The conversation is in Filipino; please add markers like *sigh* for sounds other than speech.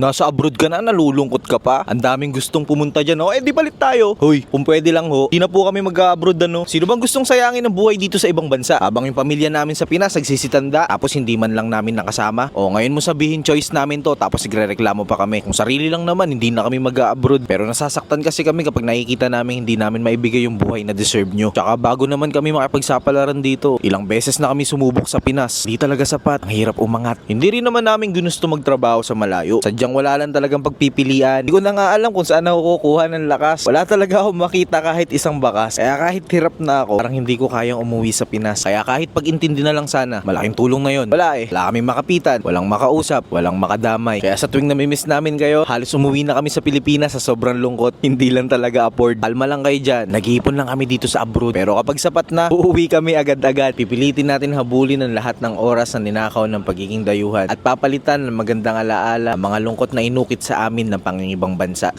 Nasa abroad ka na, nalulungkot ka pa. Ang daming gustong pumunta dyan, oh. Eh, di balit tayo. Hoy, kung pwede lang, ho. Di na po kami mag-abroad, ano. Sino bang gustong sayangin ang buhay dito sa ibang bansa? Habang yung pamilya namin sa Pinas, nagsisitanda, tapos hindi man lang namin nakasama. O, ngayon mo sabihin, choice namin to, tapos nagre-reklamo pa kami. Kung sarili lang naman, hindi na kami mag-abroad. Pero nasasaktan kasi kami kapag nakikita namin hindi namin maibigay yung buhay na deserve nyo. Tsaka bago naman kami makipagsapalaran dito, ilang beses na kami sumubok sa Pinas. Di talaga sapat. Ang hirap umangat. Hindi rin naman namin ginusto magtrabaho sa malayo. Sadyang wala lang talagang pagpipilian. Hindi ko na nga alam kung saan ako kukuha ng lakas. Wala talaga ako makita kahit isang bakas. Kaya kahit hirap na ako, parang hindi ko kayang umuwi sa Pinas. Kaya kahit pag-intindi na lang sana, malaking tulong na yon. Wala eh. Wala kaming makapitan, walang makausap, walang makadamay. Kaya sa tuwing namimiss namin kayo, halos umuwi na kami sa Pilipinas sa sobrang lungkot. *laughs* Hindi lang talaga afford. Kalma lang kayo dyan. Nag-iipon lang kami dito sa abroad. Pero kapag sapat na, uuwi kami agad-agad. Pipilitin natin habulin ang lahat ng oras na ninakaw ng pagiging dayuhan at papalitan ng magandang alaala mga lungkot na inukit sa amin ng pangingibang bansa.